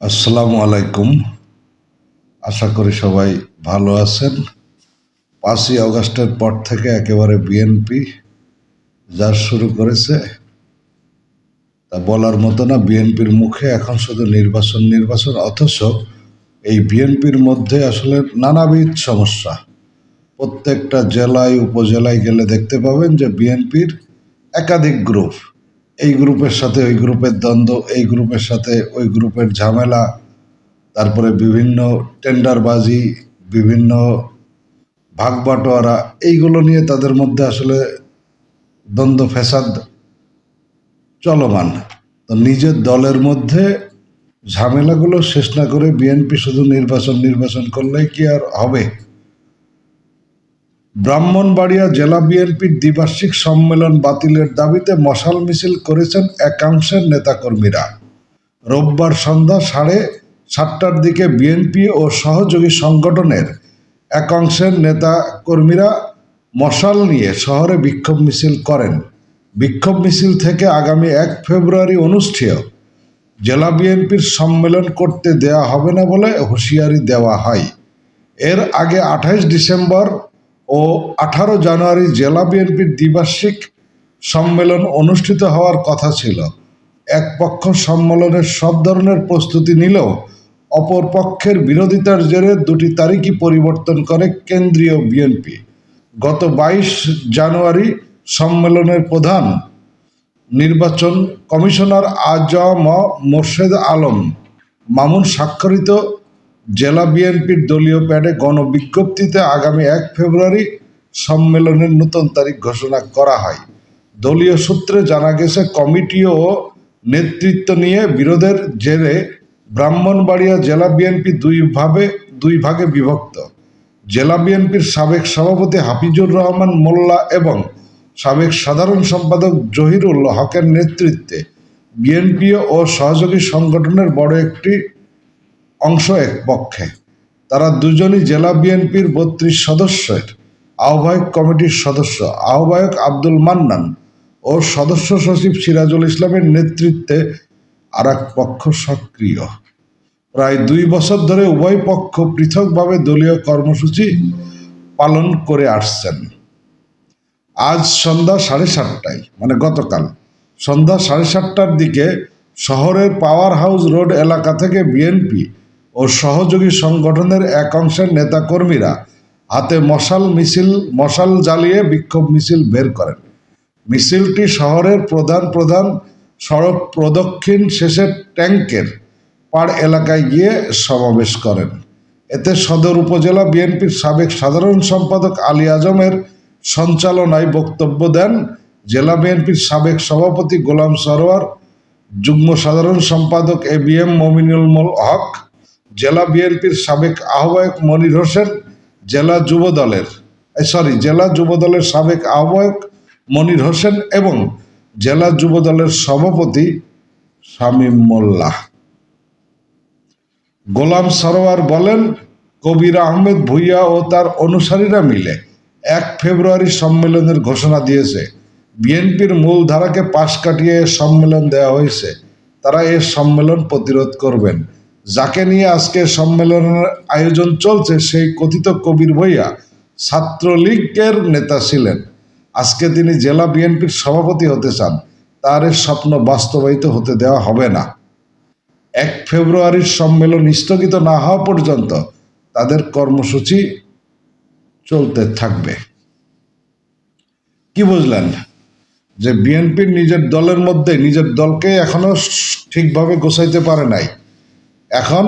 আসসালামু আলাইকুম। আশা করি সবাই ভালো আছেন। পাঁচই আগস্টের পর থেকে একেবারে বিএনপি যা শুরু করেছে, তা বলার মতো না, বিএনপির মুখে এখন শুধু নির্বাচন নির্বাচন, অথচ এই বিএনপির মধ্যে আসলে নানাবিধ সমস্যা। প্রত্যেকটা জেলায়, উপজেলায় গেলে দেখতে পাবেন যে বিএনপির একাধিক গ্রুপ এই গ্রুপের সাথে ওই গ্রুপের দ্বন্দ্ব, এই গ্রুপের সাথে ওই গ্রুপের ঝামেলা, তারপরে বিভিন্ন টেন্ডারবাজি, বিভিন্ন ভাগবাটোয়ারা, এইগুলো নিয়ে তাদের মধ্যে আসলে দ্বন্দ্ব ফ্যাসাদ চলমান। তো নিজের দলের মধ্যে ঝামেলাগুলো শেষ না করে বিএনপি শুধু নির্বাচন নির্বাচন করলেই কি আর হবে? ব্রাহ্মণবাড়িয়া জেলা বিএনপির দ্বিবার্ষিক সম্মেলন বাতিলের দাবিতে মশাল মিছিল করেছেন একাংশের নেতাকর্মীরা। রোববার সন্ধ্যা সাড়ে সাতটার দিকে বিএনপি ও সহযোগী সংগঠনের একাংশের নেতাকর্মীরা মশাল নিয়ে শহরে বিক্ষোভ মিছিল করেন। বিক্ষোভ মিছিল থেকে আগামী এক ফেব্রুয়ারি অনুষ্ঠেয় জেলা বিএনপির সম্মেলন করতে দেয়া হবে না বলে হুঁশিয়ারি দেওয়া হয়। এর আগে আঠাইশ ডিসেম্বর ও আঠারো জানুয়ারি জেলা বিএনপির দ্বিবার্ষিক সম্মেলন অনুষ্ঠিত হওয়ার কথা ছিল। এক পক্ষ সম্মেলনের সব ধরনের প্রস্তুতি নিলেও অপর পক্ষের বিরোধিতার জেরে দুটি তারিখই পরিবর্তন করে কেন্দ্রীয় বিএনপি। গত বাইশ জানুয়ারি সম্মেলনের প্রধান নির্বাচন কমিশনার আজম মোর্শেদ আলম মামুন স্বাক্ষরিত জেলা বিএনপির দলীয় প্যাডে গণবিজ্ঞপ্তিতে আগামী এক ফেব্রুয়ারি সম্মেলনের নতুন তারিখ ঘোষণা করা হয়। দলীয় সূত্রে জানা গেছে, কমিটি ও নেতৃত্ব নিয়ে বিরোধের জেরে ব্রাহ্মণবাড়িয়া জেলা বিএনপি দুই ভাবে, দুই ভাগে বিভক্ত। জেলা বিএনপির সাবেক সভাপতি হাফিজুর রহমান মোল্লা এবং সাবেক সাধারণ সম্পাদক জহিরুল হকের নেতৃত্বে বিএনপি ও সহযোগী সংগঠনের বড় একটি অংশ এক পক্ষে। তারা দুজনই জেলা বিএনপির বত্রিশ সদস্যের আহ্বায়ক কমিটির সদস্য। আহ্বায়ক আব্দুল মান্নান ও সদস্য সচিব সিরাজুল ইসলামের নেতৃত্বে আর পক্ষ সক্রিয়। প্রায় দুই বছর ধরে উভয় পক্ষ পৃথকভাবে দলীয় কর্মসূচি পালন করে আসছেন। আজ সন্ধ্যা সাড়ে সাতটায় মানে গতকাল সন্ধ্যা সাড়ে সাতটার দিকে শহরের পাওয়ার হাউস রোড এলাকা থেকে বিএনপি ও সহযোগী সংগঠনের এক অংশের নেতাকর্মীরা হাতে মশাল মিছিল, মশাল জ্বালিয়ে বিক্ষোভ মিছিল বের করেন। মিছিলটি শহরের প্রধান প্রধান সড়ক প্রদক্ষিণ শেষে ট্যাঙ্কের পাড় এলাকায় গিয়ে সমাবেশ করেন। এতে সদর উপজেলা বিএনপির সাবেক সাধারণ সম্পাদক আলী আজমের সঞ্চালনায় বক্তব্য দেন জেলা বিএনপির সাবেক সভাপতি গোলাম সরোয়ার, যুগ্ম সাধারণ সম্পাদক A B M Mominul Haque জেলা বিএনপির সাবেক আহ্বায়ক মনির হোসেন, জেলা যুব দলের সরি জেলা যুব দলের সাবেক আহ্বায়ক মনির হোসেন এবং জেলা যুব দলের সভাপতি শামীম মোল্লা। গোলাম সরোয়ার বলেন, কবির আহমেদ ভুইয়া ও তার অনুসারীরা মিলে এক ফেব্রুয়ারি সম্মেলনের ঘোষণা দিয়েছে। বিএনপির মূল ধারাকে পাশ কাটিয়ে সম্মেলন দেওয়া হয়েছে। তারা এ সম্মেলন প্রতিরোধ করবেন। যাকে নিয়ে আজকে সম্মেলনের আয়োজন চলছে, সেই কথিত কবির ভইয়া ছাত্রলীগের নেতা ছিলেন। আজকে তিনি জেলা বিএনপির সভাপতি হতে চান। তার স্বপ্ন বাস্তবায়িত হতে দেওয়া হবে না। এক ফেব্রুয়ারির সম্মেলন স্থগিত না হওয়া পর্যন্ত তাদের কর্মসূচি চলতে থাকবে। কি বুঝলেন? যে বিএনপির নিজের দলের মধ্যে নিজের দলকে এখনও ঠিকভাবে গোছাইতে পারে নাই। এখন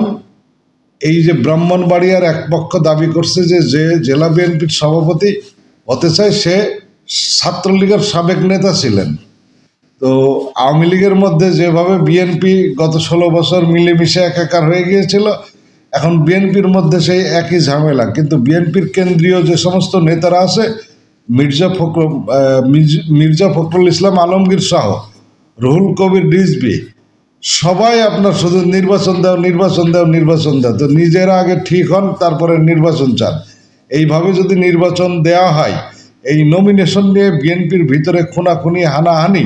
এই যে ব্রাহ্মণবাড়িয়ার এক পক্ষ দাবি করছে যে যে জেলা বিএনপির সভাপতি হতে চায়, সে ছাত্রলীগের সাবেক নেতা ছিলেন। তো আওয়ামী লীগের মধ্যে যেভাবে বিএনপি গত ষোলো বছর মিলেমিশে একাকার হয়ে গিয়েছিল, এখন বিএনপির মধ্যে সেই একই ঝামেলা। কিন্তু বিএনপির কেন্দ্রীয় যে সমস্ত নেতারা আছে, মির্জা ফখর মির্জা ফখরুল ইসলাম আলমগীর সহ রুহুল কবির রিজবি সবাই আপনার শুধু নির্বাচন দাও নির্বাচন দাও নির্বাচন দাও। তো নিজেরা আগে ঠিক হন, তারপরে নির্বাচন চান। এইভাবে যদি নির্বাচন দেয়া হয়, এই নমিনেশন নিয়ে বিএনপির ভিতরে খুনাখুনি, হানাহানি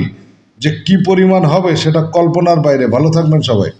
যে কি পরিমাণ হবে সেটা কল্পনার বাইরে। ভালো থাকবেন সবাই।